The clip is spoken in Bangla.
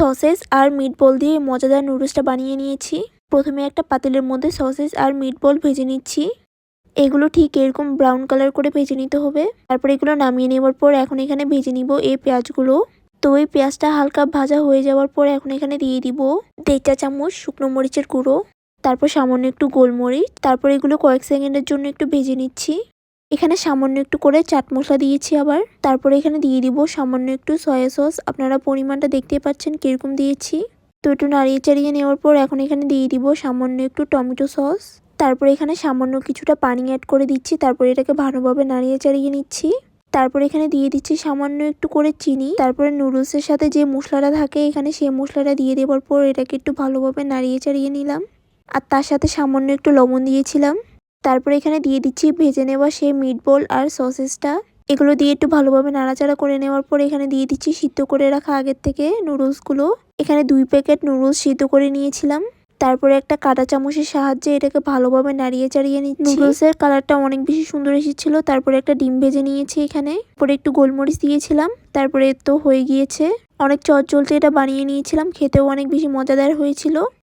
সসেস আর মিট বল দিয়ে মজাদার নুডলসটা বানিয়ে নিয়েছি। প্রথমে একটা পাতিলের মধ্যে সসেস আর মিট বল ভেজে নিচ্ছি। এগুলো ঠিক এরকম ব্রাউন কালার করে ভেজে নিতে হবে। তারপর এগুলো নামিয়ে নেওয়ার পর এখন এখানে ভেজে নিব এই পেঁয়াজগুলো। তো এই পেঁয়াজটা হালকা ভাজা হয়ে যাওয়ার পর এখন এখানে দিয়ে দিব দেড় চা চামচ শুকনো মরিচের গুঁড়ো। তারপর সামান্য একটু গোলমরিচ। তারপর এগুলো কয়েক সেকেন্ডের জন্য একটু ভেজে নিচ্ছি। এখানে সামান্য একটু করে চাট মশলা দিয়েছি আবার। তারপরে এখানে দিয়ে দিব সামান্য একটু সয়া সস আপনারা পরিমাণটা দেখতে পাচ্ছেন কীরকম দিয়েছি। তো একটু নাড়িয়ে চাড়িয়ে নেওয়ার পর এখন এখানে দিয়ে দিব সামান্য একটু টমেটো সস তারপরে এখানে সামান্য কিছুটা পানি অ্যাড করে দিচ্ছি। তারপরে এটাকে ভালোভাবে নাড়িয়ে চাড়িয়ে নিচ্ছি। তারপর এখানে দিয়ে দিচ্ছি সামান্য একটু করে চিনি। তারপরে নুডলসের সাথে যে মশলাটা থাকে এখানে সেই মশলাটা দিয়ে দেওয়ার পর এটাকে একটু ভালোভাবে নাড়িয়ে চাড়িয়ে নিলাম। আর তার সাথে সামান্য একটু লবণ দিয়েছিলাম। তারপরে এখানে দিয়ে দিচ্ছি ভেজে নেওয়া সেই মিট বল আর সসেসটা এগুলো দিয়ে একটু ভালোভাবে নাড়াচাড়া করে নেওয়ার পর এখানে দিয়ে দিচ্ছি সিদ্ধ করে রাখা আগের থেকে নুডলসগুলো এখানে দুই প্যাকেট নুডলস সিদ্ধ করে নিয়েছিলাম। তারপরে একটা কাঁটা চামচের সাহায্যে এটাকে ভালোভাবে নাড়িয়ে চাড়িয়ে নিচ্ছি। নুডলসের কালারটা অনেক বেশি সুন্দর এসেছিল। তারপরে একটা ডিম ভেজে নিয়েছি এখানে। পরে একটু গোলমরিচ দিয়েছিলাম। তারপরে তো হয়ে গিয়েছে। অনেক চট চলতে এটা বানিয়ে নিয়েছিলাম। খেতেও অনেক বেশি মজাদার হয়েছিল।